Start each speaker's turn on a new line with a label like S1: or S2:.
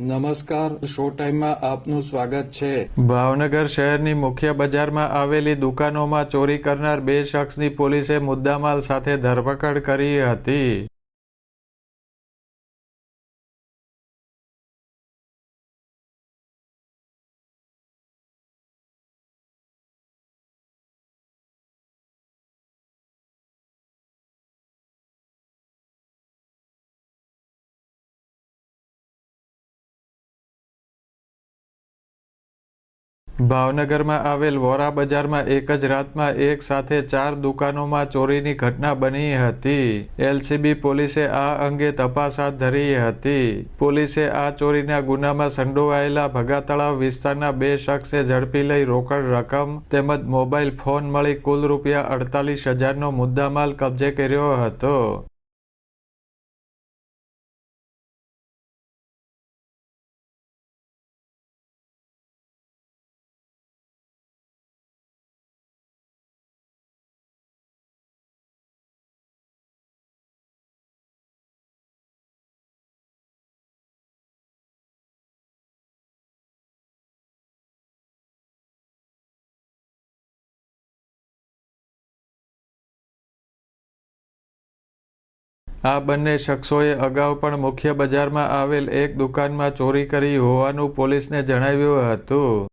S1: નમસ્કાર, શો ટાઈમમાં આપનું સ્વાગત છે.
S2: ભાવનગર શહેરની મુખ્ય બજારમાં આવેલી દુકાનોમાં ચોરી કરનાર બે શખ્સની પોલીસે મુદ્દામાલ સાથે ધરપકડ કરી હતી. ભાવનગરમાં આવેલ વોરા બજારમાં એક જ રાતમાં એક સાથે ચાર દુકાનોમાં ચોરીની ઘટના બની હતી. એલસીબી પોલીસે આ અંગે તપાસ હાથ ધરી હતી. પોલીસે આ ચોરીના ગુનામાં સંડોવાયેલા ભગાતળાવ વિસ્તારના બે શખ્સે ઝડપી લઈ રોકડ રકમ તેમજ મોબાઈલ ફોન મળી કુલ રૂપિયા અડતાલીસ હજારનો મુદ્દામાલ કબજે કર્યો હતો. આ બંને શખ્સોએ અગાઉ પણ મુખ્ય બજારમાં આવેલ એક દુકાનમાં ચોરી કરી હોવાનું પોલીસને જણાવ્યું હતું.